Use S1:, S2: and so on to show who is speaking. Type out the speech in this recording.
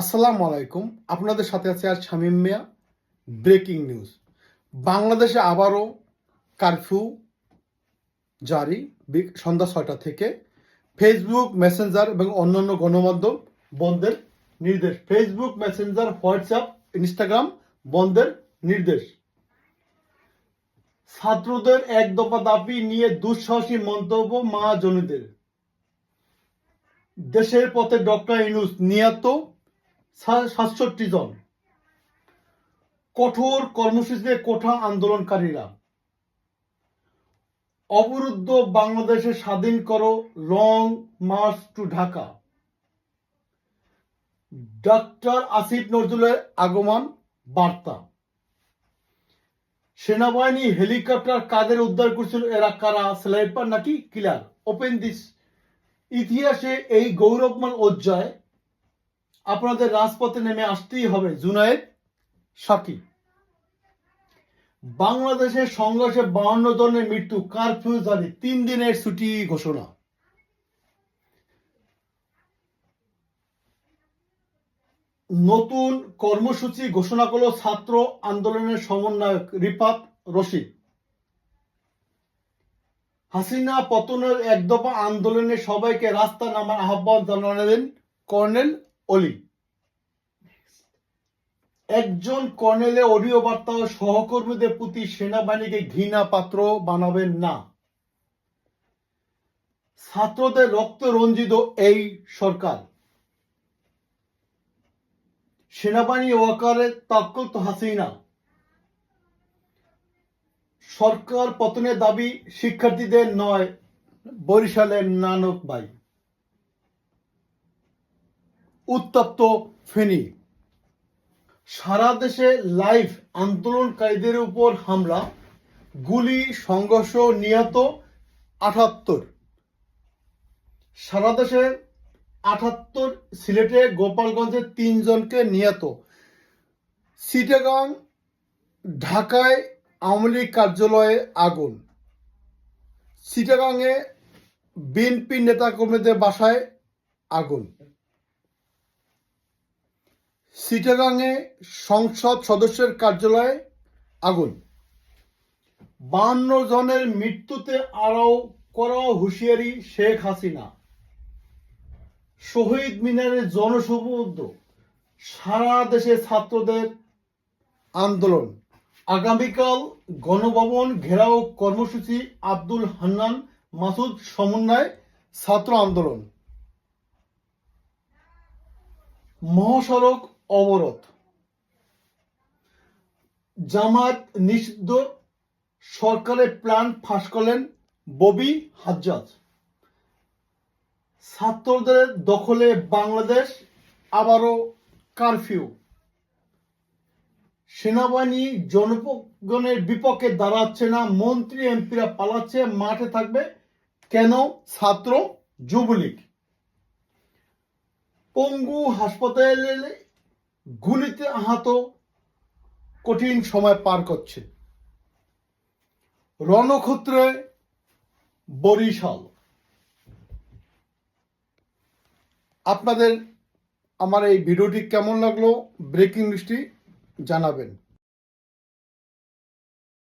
S1: আসসালামু আলাইকুম। আপনাদের সাথে আছে আর শামীম মিয়া। Breaking news. বাংলাদেশে আবারও কারফিউ জারি সন্ধ্যা ছয়টা থেকে। ফেসবুক মেসেঞ্জার এবং অন্যান্য গণমাধ্যম বন্ধের নির্দেশ। ফেসবুক মেসেঞ্জার হোয়াটসঅ্যাপ ইনস্টাগ্রাম বন্ধের নির্দেশ। ছাত্রদের এক দফা দাবি নিয়ে দুঃসাহসী মন্তব্য মহাজনীদের। দেশের পথে ডক্টর ইনুস নিহত। সাতষট্টি জন। কঠোর কর্মসূচিতে কোঠা আন্দোলনকারীরা। অবরুদ্ধ বাংলাদেশে স্বাধীন করো long march to Dhaka doctor Asif নজরুলের আগমন, বার্তা। সেনাবাহিনী হেলিকপ্টার কাদের উদ্ধার করছিল এরা কারা স্নাইপার নাকি কিলার? ওপেন দিস ইতিহাসে এই গৌরবমান অধ্যায় আপনাদের রাজপথে নেমে আসতেই হবে, জুনায়েদ সাকি। বাংলাদেশের সংঘর্ষে বাহান্ন জনের মৃত্যু, কারফিউ জারি, তিন দিনের ছুটি ঘোষণা। নতুন কর্মসূচি ঘোষণা করল ছাত্র আন্দোলনের সমন্বয়ক রিপাত রশিদ। হাসিনা পতনের এক দফা আন্দোলনে সবাইকে রাস্তা নামার আহ্বান জানালেন কর্নেল অলি। একজন কর্নেলে অডিও বার্তা ও সহকর্মীদের প্রতি সেনাবাহিনীকে ঘৃণা পাত্র বানাবেন না। ছাত্রদের রক্ত রঞ্জিত এই সরকার। সেনাবাহিনী ওয়াকারের তাক্কুত হাসিনা। সরকার পতনের দাবি শিক্ষার্থীদের নয়, বরিশালের নানক বাই উত্তপ্ত ফেনী। সারা দেশে লাইভ আন্দোলনকারীদের উপর হামলা, গুলি, সংঘর্ষ নিহত আটাত্তর। সারা দেশে আটাত্তর সিলেটে গোপালগঞ্জে তিনজনকে নিহত। সিটাগাং ঢাকায় আওয়ামী লীগ কার্যালয়ে আগুন। সিটাগাংয়ে বিএনপি নেতাকর্মীদের বাসায় আগুন। সিটাগাংয়ে সংসদ সদস্যের কার্যালয়ে আগুন। বান্ন জনের মৃত্যুতে আরও করা হুঁশিয়ারি শেখ হাসিনা। শহীদ মিনারে জনসমুদ্র সারা দেশে ছাত্রদের আন্দোলন। আগামীকাল গণভবন ঘেরাও কর্মসূচি আব্দুল হান্নান মাসুদ সমন্বয় ছাত্র আন্দোলন। মহাসড়ক অবরোধ। জামাত নিষিদ্ধ, সরকারের প্ল্যান ফাঁস করলেন ববি হাজ্জাজ। ছাত্রদের দখলে বাংলাদেশ আবারও কারফিউ। সেনাবাহিনী জনগণের বিপক্ষে দাঁড়াচ্ছে না, মন্ত্রী, এমপিরা পালাচ্ছে, মাঠে থাকবে কেন ছাত্র যুবলীগ? পঙ্গু হাসপাতালে গুলিতে আহত কঠিন সময় পার করছে। রণক্ষেত্রে বরিশাল। আপনাদের আমার এই ভিডিওটি কেমন লাগল? ব্রেকিং নিউজটি জানাবেন।